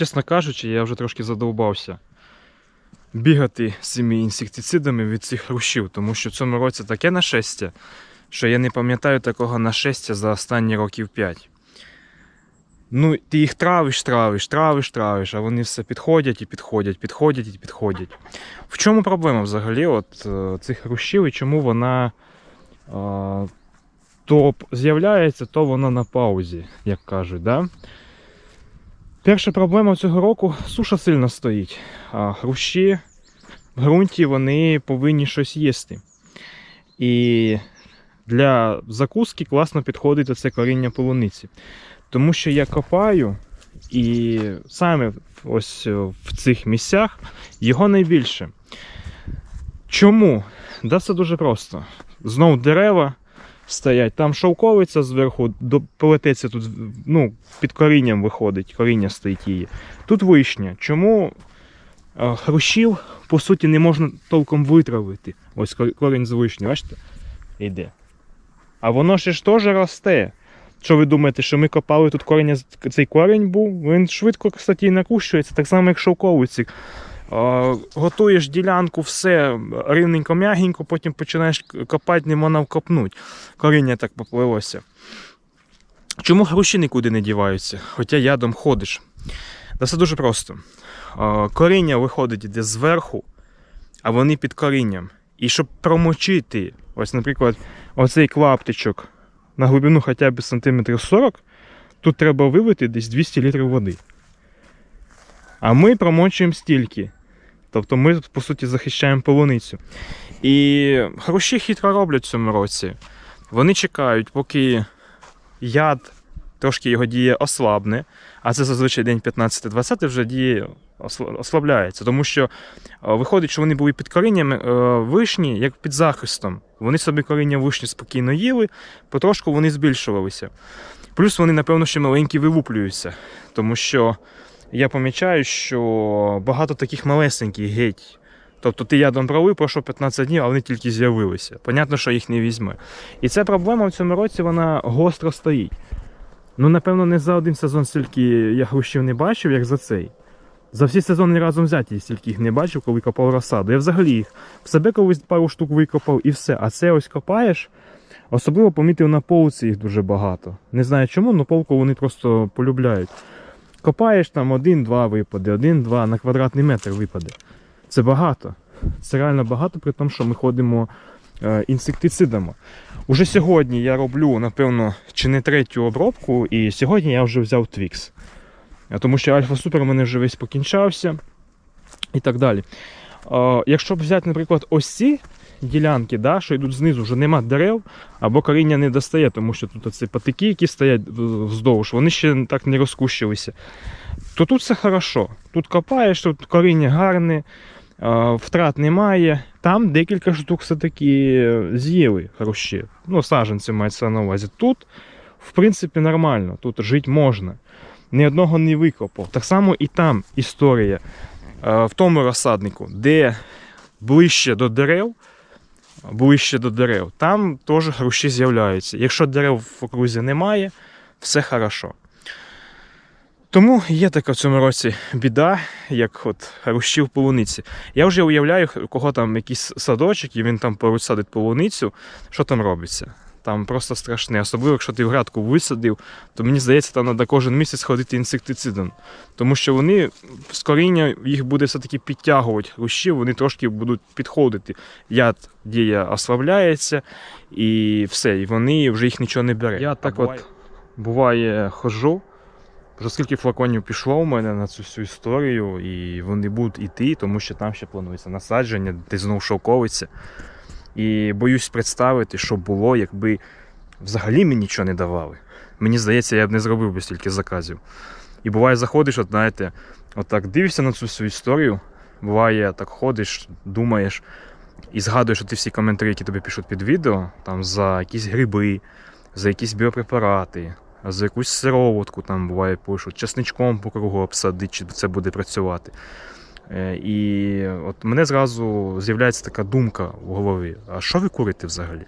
Чесно кажучи, я вже трошки задовбався бігати з цими інсектицидами від цих хрущів, тому що в цьому році таке нашестя, що я не пам'ятаю такого нашестя за останні років 5. Ну, ти їх травиш, травиш, травиш, травиш, а вони все підходять і підходять, підходять і підходять. В чому проблема взагалі от, е, цих хрущів і чому вона е, то з'являється, то вона на паузі, як кажуть. Да? Перша проблема цього року суша сильно стоїть. А хрущі в ґрунті вони повинні щось їсти. І для закуски класно підходить це коріння полуниці. Тому що я копаю, і саме ось в цих місцях його найбільше. Чому? Да, це дуже просто. Знов дерева стоять, там шовковиця зверху, плететься тут, ну, під корінням виходить, коріння стоїть її. Тут вишня. Чому е, хрущів, по суті, не можна толком витравити? Ось корінь з вишні, бачите? Йде. А воно ще ж теж росте. Що ви думаєте, що ми копали тут коріння, цей корінь був? Він швидко, кстати, накущується, так само, як шовковиці. Е, Готуєш ділянку, все рівненько, м'ягенько, потім починаєш копати, не можна вкопнуть. Коріння так поплилося. Чому груші нікуди не діваються, хоча ядом ходиш? Та все дуже просто. Е, Коріння виходить іде зверху, а вони під корінням. І щоб промочити, ось, наприклад, оцей клаптичок на глибину хоча б сантиметрів 40, тут треба вилити десь 200 літрів води. А ми промочуємо стільки. Тобто ми, по суті, захищаємо полуницю. І хрущі хитро роблять в цьому році. Вони чекають, поки яд трошки його діє ослабне, а це зазвичай день 15-20 вже діє ослабляється. Тому що е, виходить, що вони були під корінням е, вишні, як під захистом. Вони собі коріння вишні спокійно їли, потрошку вони збільшувалися. Плюс вони, напевно, ще маленькі вилуплюються, тому що я помічаю, що багато таких малесеньких геть. Тобто ти ядом пролив, пройшло 15 днів, а вони тільки з'явилися. Понятно, що їх не візьме. І ця проблема в цьому році вона гостро стоїть. Ну, напевно, не за один сезон стільки я хрущів не бачив, як за цей. За всі сезони разом взяті стільки їх не бачив, коли копав розсаду. Я взагалі їх в себе колись пару штук викопав і все. А це ось копаєш. Особливо помітив на полці їх дуже багато. Не знаю чому, але полку вони просто полюбляють. Копаєш там один-два випади, один-два на квадратний метр випаде. Це багато. Це реально багато, при тому, що ми ходимо е, інсектицидами. Уже сьогодні я роблю, напевно, чи не третю обробку, і сьогодні я вже взяв твікс. Тому що Альфа Супер у мене вже весь покінчався і так далі. Е, якщо взяти, наприклад, ось ці ділянки, да, що йдуть знизу, вже нема дерев, або коріння не достає, тому що тут оці патики, які стоять вздовж, вони ще так не розкущилися. То тут все хорошо. Тут копаєш, тут коріння гарне, е, втрат немає. Там декілька штук все-таки е, з'їли хрущі. Ну, саджанці мається на увазі. Тут, в принципі, нормально, тут жити можна. Ні одного не викопав. Так само і там історія в тому розсаднику, де ближче до дерев, ближче до дерев, там теж хрущі з'являються. Якщо дерев в окрузі немає, все хорошо. Тому є така в цьому році біда, як от в полуниці. Я вже уявляю, у кого там якийсь садочок, і він там поруч садить полуницю, що там робиться. Там просто страшне. Особливо, якщо ти в грядку висадив, то мені здається, там треба кожен місяць ходити інсектицидом. Тому що вони з коріння їх буде все-таки підтягувати хрущі, вони трошки будуть підходити. Яд дія ослабляється і все, і вони вже їх нічого не бере. Я так от буває хожу. Вже скільки флаконів пішло у мене на цю всю історію, і вони будуть іти, тому що там ще планується насадження, де знов шовковиця. І боюсь представити, що було, якби взагалі мені нічого не давали. Мені здається, я б не зробив би стільки заказів. І буває, заходиш, от знаєте, отак дивишся на цю всю історію. Буває, так ходиш, думаєш і згадуєш ті всі коментарі, які тобі пишуть під відео, там за якісь гриби, за якісь біопрепарати, за якусь сироватку там буває пишуть, часничком по кругу обсадить, чи це буде працювати. Е, І от мене зразу з'являється така думка в голові: а що ви курите взагалі?